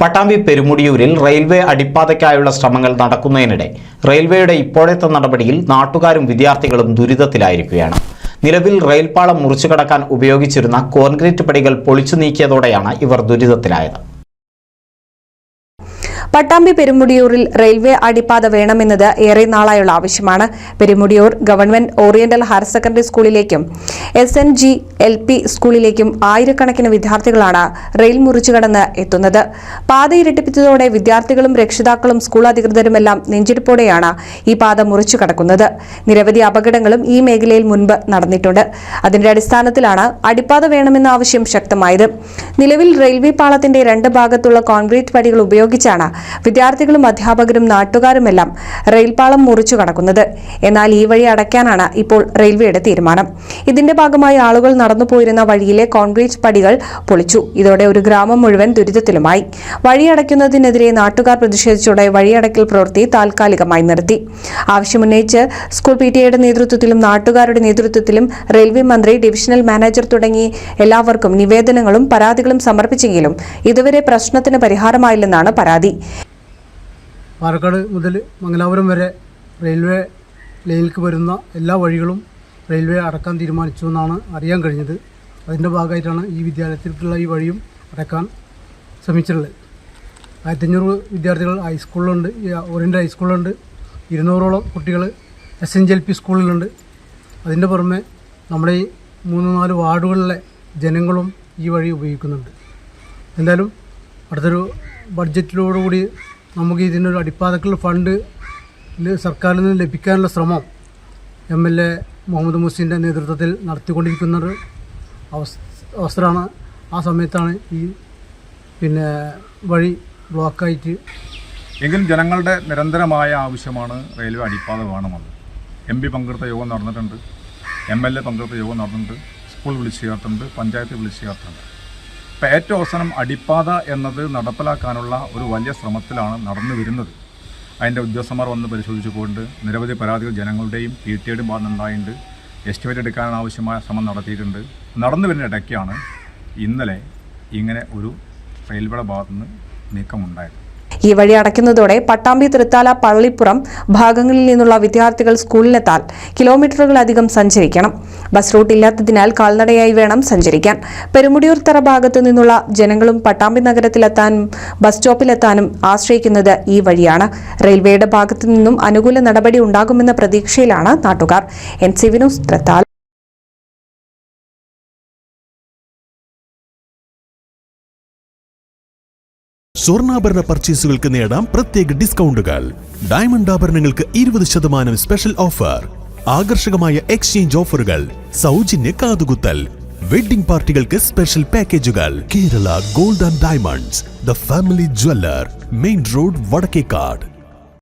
Pattambi പെരുമുടിയൂരിൽ railway അടിപ്പാതയ്ക്കായുള്ള ശ്രമങ്ങൾ നടക്കുന്നതിനിടെ റെയിൽവേയുടെ ഇപ്പോഴത്തെ നടപടിയിൽ നാട്ടുകാരും വിദ്യാർത്ഥികളും ദുരിതത്തിലായിരിക്കുകയാണ്. നിലവിൽ റെയിൽപാളം മുറിച്ചു കടക്കാൻ ഉപയോഗിച്ചിരുന്ന കോൺക്രീറ്റ് പടികൾ പൊളിച്ചു നീക്കിയതോടെയാണ് ഇവർ ദുരിതത്തിലായത്. പട്ടാമ്പി പെരുമുടിയൂരിൽ റെയിൽവേ അടിപ്പാത വേണമെന്നത് ഏറെ നാളായുള്ള ആവശ്യമാണ്. Perumudiyur government oriental higher secondary സ്കൂളിലേക്കും S N G L P സ്കൂളിലേക്കും ആയിരക്കണക്കിന് വിദ്യാർത്ഥികളാണ് റെയിൽ മുറിച്ചു കടന്ന് എത്തുന്നത്. പാത ഇരട്ടിപ്പിച്ചതോടെ വിദ്യാർത്ഥികളും രക്ഷിതാക്കളും സ്കൂൾ അധികൃതരുമെല്ലാം നെഞ്ചിടിപ്പോടെയാണ് ഈ പാത മുറിച്ചു കടക്കുന്നത്. നിരവധി അപകടങ്ങളും ഈ മേഖലയിൽ മുൻപ് നടന്നിട്ടുണ്ട്. അതിന്റെ അടിസ്ഥാനത്തിലാണ് അടിപ്പാത വേണമെന്ന ആവശ്യം ശക്തമായത്. നിലവിൽ റെയിൽവേ പാളത്തിന്റെ രണ്ട് ഭാഗത്തുള്ള കോൺക്രീറ്റ് പടികൾ ഉപയോഗിച്ചാണ് വിദ്യാർത്ഥികളും അധ്യാപകരും നാട്ടുകാരുമെല്ലാം റെയിൽപാളം മുറിച്ചു കടക്കുന്നത്. എന്നാൽ ഈ വഴി അടയ്ക്കാനാണ് ഇപ്പോൾ റെയിൽവേയുടെ തീരുമാനം. ഇതിന്റെ ഭാഗമായി ആളുകൾ നടന്നുപോയിരുന്ന വഴിയിലെ കോൺക്രീറ്റ് പടികൾ പൊളിച്ചു. ഇതോടെ ഒരു ഗ്രാമം മുഴുവൻ ദുരിതത്തിലുമായി. വഴിയടയ്ക്കുന്നതിനെതിരെ നാട്ടുകാർ പ്രതിഷേധിച്ചോടെ വഴിയടയ്ക്കൽ പ്രവൃത്തി താൽക്കാലികമായി നിർത്തി. ആവശ്യമുന്നയിച്ച് സ്കൂൾ പി ടി എയുടെ നേതൃത്വത്തിലും നാട്ടുകാരുടെ നേതൃത്വത്തിലും റെയിൽവേ മന്ത്രി ഡിവിഷണൽ മാനേജർ തുടങ്ങി എല്ലാവർക്കും നിവേദനങ്ങളും പരാതികളും സമർപ്പിച്ചെങ്കിലും ഇതുവരെ പ്രശ്നത്തിന് പരിഹാരമായില്ലെന്നാണ് പരാതി. പാലക്കാട് മുതൽ മംഗലാപുരം വരെ റെയിൽവേ ലൈനിലേക്ക് വരുന്ന എല്ലാ വഴികളും റെയിൽവേ അടക്കാൻ തീരുമാനിച്ചു എന്നാണ് അറിയാൻ കഴിഞ്ഞത്. അതിന്റെ ഭാഗമായിട്ടാണ് ഈ വിദ്യാലയത്തിലേക്കുള്ള ഈ വഴിയും അടക്കാൻ ശ്രമിച്ചിട്ടുള്ളത്. ആയിരത്തഞ്ഞൂറ് വിദ്യാർത്ഥികൾ ഹൈസ്കൂളിലുണ്ട് ഓറിയന്റ് ഹൈസ്കൂളിലുണ്ട് ഇരുന്നൂറോളം കുട്ടികൾ S N G L P സ്കൂളിലുണ്ട് അതിന്റെ പുറമെ നമ്മുടെ ഈ മൂന്ന് നാല് വാർഡുകളിലെ ജനങ്ങളും ഈ വഴി ഉപയോഗിക്കുന്നുണ്ട്. എന്തായാലും അടുത്തൊരു ബഡ്ജറ്റിലോടുകൂടി നമുക്ക് ഇതിനൊരു അടിപ്പാതക്കുള്ള ഫണ്ട് സർക്കാരിൽ നിന്ന് ലഭിക്കാനുള്ള ശ്രമം എം എൽ എ മുഹമ്മദ് മുസീന്റെ നേതൃത്വത്തിൽ നടത്തിക്കൊണ്ടിരിക്കുന്ന ഒരു അവസ് അവസരമാണ് ആ സമയത്താണ് ഈ പിന്നെ വഴി ബ്ലോക്കായിട്ട് എങ്കിലും ജനങ്ങളുടെ നിരന്തരമായ ആവശ്യമാണ് റെയിൽവേ അടിപ്പാത വേണമെന്ന്. എം പി പങ്കെടുത്ത യോഗം നടന്നിട്ടുണ്ട്. എം എൽ എ പങ്കെടുത്ത യോഗം നടന്നിട്ടുണ്ട്. സ്കൂൾ വിളിച്ചു ചേർത്തിട്ടുണ്ട്. പഞ്ചായത്ത് വിളിച്ചു ചേർത്തിട്ടുണ്ട്. അവസാനം അടിപ്പാത എന്നത് നടപ്പിലാക്കാനുള്ള ഒരു വലിയ ശ്രമത്തിലാണ് നടന്നു വരുന്നത്. അതിന്റെ ഉദ്യോഗസ്ഥന്മാർ വന്ന് പരിശോധിച്ചുകൊണ്ട് നിരവധി പരാതികൾ ജനങ്ങളുടെയും പി ടി എയുടെയും ഭാഗത്തുണ്ടായിട്ടുണ്ട് എസ്റ്റിമേറ്റ് എടുക്കാനാവശ്യമായ ശ്രമം നടത്തിയിട്ടുണ്ട്. നടന്നു വരുന്ന ഇടയ്ക്കാണ് ഇന്നലെ ഇങ്ങനെ ഒരു റെയിൽവേയുടെ ഭാഗത്തുനിന്ന് നീക്കമുണ്ടായത്. ഈ വഴി അടയ്ക്കുന്നതോടെ പട്ടാമ്പി തൃത്താല പള്ളിപ്പുറം ഭാഗങ്ങളിൽ നിന്നുള്ള വിദ്യാർത്ഥികൾ സ്കൂളിലെത്താൻ കിലോമീറ്ററുകളധികം സഞ്ചരിക്കണം. ബസ് റൂട്ട് ഇല്ലാത്തതിനാൽ കാൽനടയായി വേണം സഞ്ചരിക്കാൻ. പെരുമുടിയൂർ തറ ഭാഗത്തു നിന്നുള്ള ജനങ്ങളും പട്ടാമ്പി നഗരത്തിലെത്താനും ബസ് സ്റ്റോപ്പിലെത്താനും ആശ്രയിക്കുന്നത് ഈ വഴിയാണ്. റെയിൽവേയുടെ ഭാഗത്തു നിന്നും അനുകൂല നടപടി ഉണ്ടാകുമെന്ന പ്രതീക്ഷയിലാണ് നാട്ടുകാർ. N C Vinos Thrithala. സ്വർണാഭരണ പർച്ചേസുകൾക്ക് നേടാം പ്രത്യേക ഡിസ്കൗണ്ടുകൾ ഡയമണ്ട് ആഭരണങ്ങൾക്ക് ഇരുപത് ശതമാനം സ്പെഷ്യൽ ഓഫർ ആകർഷകമായ എക്സ്ചേഞ്ച് ഓഫറുകൾ സൗജന്യ കാതുകുത്തൽ. വെഡിംഗ് പാർട്ടികൾക്ക് സ്പെഷ്യൽ പാക്കേജുകൾ Kerala gold and diamonds the family jeweller main road Vadakkekad.